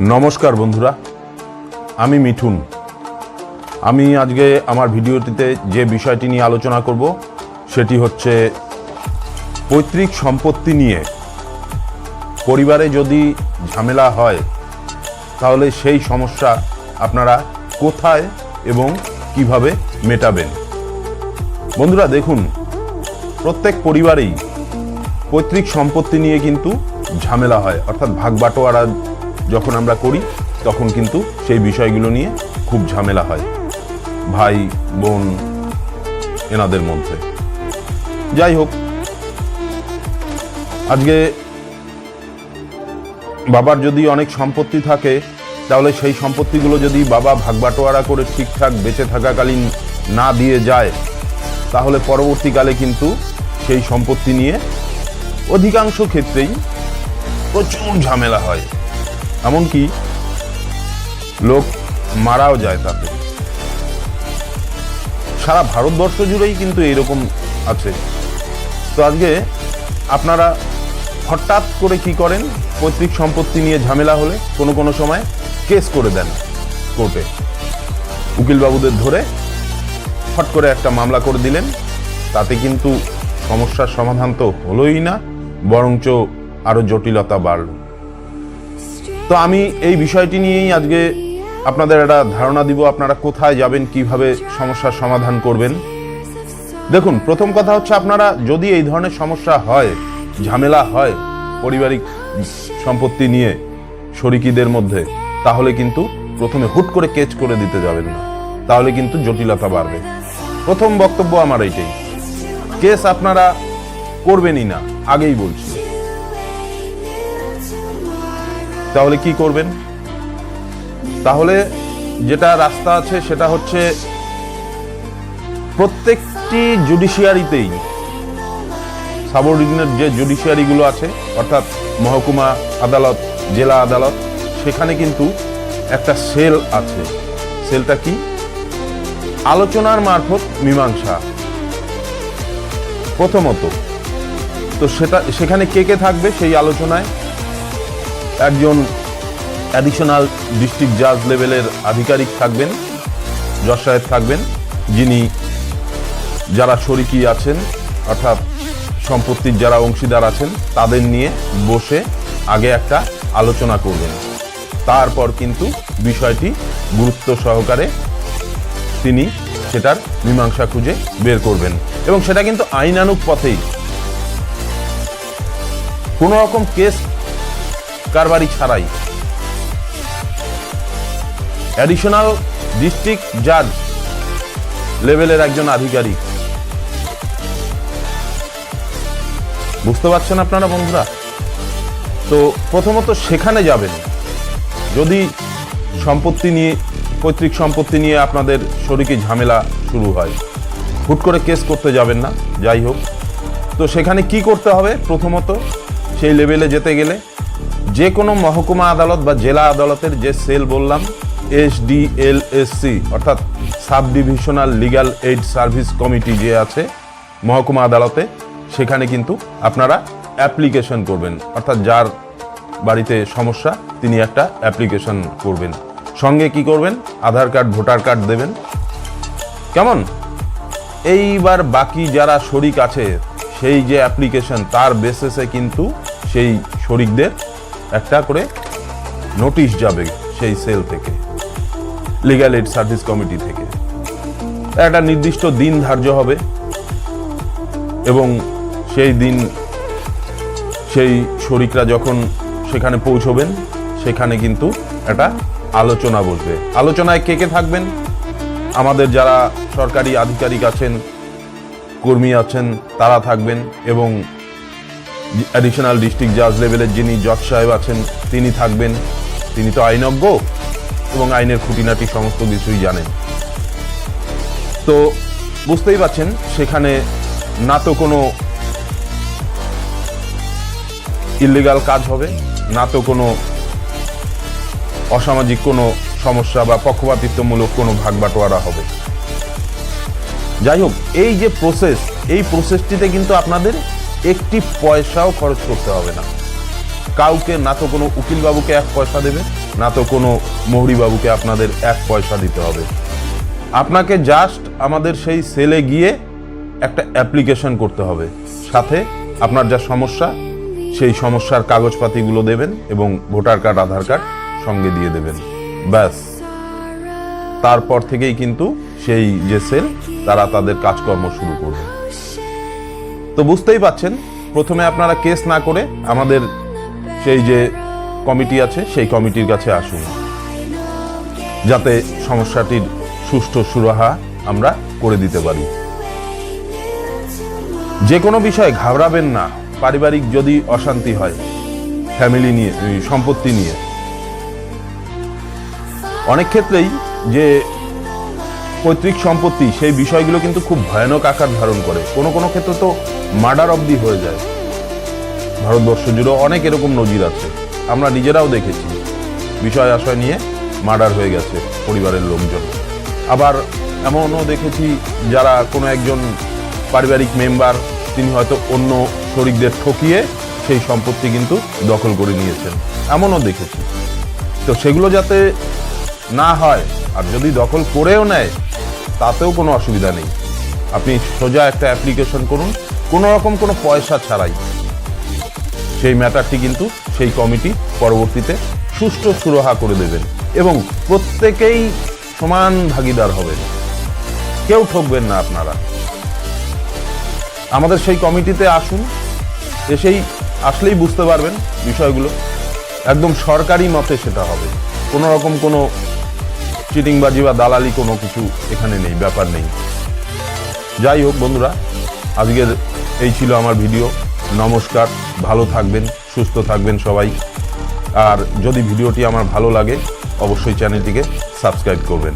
নমস্কার বন্ধুরা, আমি মিঠুন। আমি আজকে আমার ভিডিওটিতে যে বিষয়টি নিয়ে আলোচনা করব, সেটি হচ্ছে পৈতৃক সম্পত্তি নিয়ে। পরিবারে যদি ঝামেলা হয়, তাহলে সেই সমস্যা আপনারা কোথায় এবং কীভাবে মেটাবেন? বন্ধুরা, দেখুন, প্রত্যেক পরিবারেই পৈতৃক সম্পত্তি নিয়ে কিন্তু ঝামেলা হয়, অর্থাৎ ভাগ বাটোয়ারা যখন আমরা করি, তখন কিন্তু সেই বিষয়গুলো নিয়ে খুব ঝামেলা হয়। ভাই, বোন, এনাদের মধ্যে। যাই হোক, আজকে বাবার যদি অনেক সম্পত্তি থাকে, তাহলে সেই সম্পত্তিগুলো যদি বাবা ভাগ বাটোয়ারা করে ঠিকঠাক বেঁচে থাকাকালীন না দিয়ে যায়, তাহলে পরবর্তীকালে কিন্তু সেই সম্পত্তি নিয়ে অধিকাংশ ক্ষেত্রেই প্রচুর ঝামেলা হয়। এমনকি লোক মারাও যায় তাতে। সারা ভারতবর্ষ জুড়েই কিন্তু এইরকম আছে। তো আজকে আপনারা হঠাৎ করে কি করেন? পৈতৃক সম্পত্তি নিয়ে ঝামেলা হলে কোনো কোনো সময় কেস করে দেন কোর্টে। উকিলবাবুদের ধরে হট করে একটা মামলা করে দিলেন। তাতে কিন্তু সমস্যার সমাধান তো হলোই না, বরঞ্চ আরও জটিলতা বাড়ল। তো আমি এই বিষয়টি নিয়েই আজকে আপনাদের একটা ধারণা দিব, আপনারা কোথায় যাবেন, কীভাবে সমস্যার সমাধান করবেন। দেখুন, প্রথম কথা হচ্ছে আপনারা যদি এই ধরনের সমস্যা হয়, ঝামেলা হয় পারিবারিক সম্পত্তি নিয়ে শরিকিদের মধ্যে, তাহলে কিন্তু প্রথমে হুট করে কেচ করে দিতে যাবেন না। তাহলে কিন্তু জটিলতা বাড়বে। প্রথম বক্তব্য আমার এইটাই কেস আপনারা করবেনই না, আগেই বলছি। তাহলে কি করবেন? তাহলে যেটা রাস্তা আছে সেটা হচ্ছে প্রত্যেকটি জুডিশিয়ারিতেই, সাবঅর্ডিনেট যে জুডিশিয়ারিগুলো আছে, অর্থাৎ মহকুমা আদালত, জেলা আদালত, সেখানে কিন্তু একটা সেল আছে। সেলটা কি? আলোচনার মারফত মীমাংসা। প্রথমত, তো সেটা, সেখানে কে কে থাকবে সেই আলোচনায়? একজন অ্যাডিশনাল ডিস্ট্রিক্ট জাজ লেভেলের আধিকারিক থাকবেন, জজ সাহেব থাকবেন, যিনি যারা শরিকি আছেন, অর্থাৎ সম্পত্তির যারা অংশীদার আছেন, তাদের নিয়ে বসে আগে একটা আলোচনা করবেন। তারপর কিন্তু বিষয়টি গুরুত্ব সহকারে তিনি সেটার মীমাংসা খুঁজে বের করবেন। এবং সেটা কিন্তু আইনানুক পথেই। কোনো রকম কেস কারবারি ছাড়াই। অ্যাডিশনাল ডিস্ট্রিক্ট জাজ লেভেলের একজন আধিকারিক। বুঝতে পারছেন আপনারা বন্ধুরা? তো প্রথমত সেখানে যাবেন। যদি সম্পত্তি নিয়ে, পৈতৃক সম্পত্তি নিয়ে আপনাদের শরীরে ঝামেলা শুরু হয়, হুট করে কেস করতে যাবেন না, যাই হোক। তো সেখানে কি করতে হবে? প্রথমত সেই লেভেলে যেতে গেলে যে কোনো মহকুমা আদালত বা জেলা আদালতের যে সেল বললাম এসডিএলএসসি অর্থাৎ sub divisional legal aid service committee যে আছে মহকুমা আদালতে, সেখানে কিন্তু আপনারা অ্যাপ্লিকেশন করবেন। অর্থাৎ যার বাড়িতে সমস্যা, তিনি একটা অ্যাপ্লিকেশন করবেন। সঙ্গে কি করবেন? আধার কার্ড, ভোটার কার্ড দেবেন। কেমন? এইবার বাকি যারা শরিক আছে, সেই যে অ্যাপ্লিকেশন, তার বেসিসে কিন্তু সেই শরিকদের একটা করে নোটিশ যাবে সেই সেল থেকে লিগ্যাল এইড সার্ভিস কমিটি থেকে। একটা নির্দিষ্ট দিন ধার্য হবে এবং সেই দিন সেই শরিকরা যখন সেখানে পৌঁছবেন, সেখানে কিন্তু একটা আলোচনা বসবে। আলোচনায় কে কে থাকবেন? আমাদের যারা সরকারি আধিকারিক আছেন, কর্মী আছেন, তারা থাকবেন এবং অ্যাডিশনাল ডিস্ট্রিক্ট জাজ লেভেলের যিনি জজ সাহেব আছেন, তিনি থাকবেন। তিনি তো আইনজ্ঞ এবং আইনের খুঁটিনাটি সমস্ত কিছুই জানেন। তো বুঝতেই পাচ্ছেন সেখানে না তো কোনো ইলিগাল কাজ হবে, না তো কোনো অসামাজিক কোনো সমস্যা বা পক্ষপাতিত্বমূলক কোনো ভাগ বাটোয়ারা হবে। যাই হোক, এই যে প্রসেস এই প্রসেসটিতে কিন্তু আপনাদের একটি পয়সাও খরচ করতে হবে না। কাউকে না তো কোনো উকিলবাবুকে এক পয়সা দেবে, না তো কোনো মৌরিবাবুকে আপনাদের এক পয়সা দিতে হবে। আপনাকে জাস্ট আমাদের সেই সেলে গিয়ে একটা অ্যাপ্লিকেশন করতে হবে। সাথে আপনার যা সমস্যা, সেই সমস্যার কাগজপাতিগুলো দেবেন এবং ভোটার কার্ড আধার কার্ড সঙ্গে দিয়ে দেবেন। ব্যাস। তারপর থেকেই কিন্তু সেই যে সেল তারা তাদের কাজকর্ম শুরু করবে। তো বুঝতেই পাচ্ছেন, প্রথমে আপনারা কেস না করে আমাদের সেই যে কমিটি আছে, সেই কমিটির কাছে আসুন। যাতে সমস্যাটির সুষ্ঠু সুরাহা আমরা করে দিতে পারি। যে কোনো বিষয়ে ঘাবড়াবেন না। পারিবারিক যদি অশান্তি হয়, ফ্যামিলি নিয়ে সম্পত্তি নিয়ে। অনেক ক্ষেত্রেই যে পৈতৃক সম্পত্তি, সেই বিষয়গুলো কিন্তু খুব ভয়ানক আকার ধারণ করে। কোনো কোনো ক্ষেত্রে তো মার্ডার অবধি হয়ে যায়। ভারতবর্ষ জুড়ে অনেক এরকম নজির আছে। আমরা নিজেরাও দেখেছি। বিষয় আশয় নিয়ে মার্ডার হয়ে গেছে পরিবারের লোকজন। আবার এমনও দেখেছি যারা কোনো একজন পারিবারিক মেম্বার, তিনি হয়তো অন্য শরিকদের ঠকিয়ে সেই সম্পত্তি কিন্তু দখল করে নিয়েছেন। এমনও দেখেছি। তো সেগুলো যাতে না হয়, আর যদি দখল করেও নেয়, তাতেও কোনো অসুবিধা নেই। আপনি সোজা একটা অ্যাপ্লিকেশন করুন কোনো রকম কোনো পয়সা ছাড়াই। সেই ম্যাটারটি কিন্তু সেই কমিটি পরবর্তীতে সুষ্ঠু সুরাহা করে দেবেন এবং প্রত্যেকেই সমান ভাগিদার হবেন। কেউ ঠকবেন না আপনারা। আমাদের সেই কমিটিতে আসুন, এসেই আসলেই বুঝতে পারবেন বিষয়গুলো। একদম সরকারি মতে সেটা হবে। কোনো রকম কোনো চিটিংবাজি বা দালালি কোনো কিছু এখানে নেই, ব্যাপার নেই। যাই হোক বন্ধুরা, আজকের এই ছিল আমার ভিডিও। নমস্কার, ভালো থাকবেন, সুস্থ থাকবেন সবাই। আর যদি ভিডিওটি আমার ভালো লাগে, অবশ্যই চ্যানেলটিকে সাবস্ক্রাইব করবেন।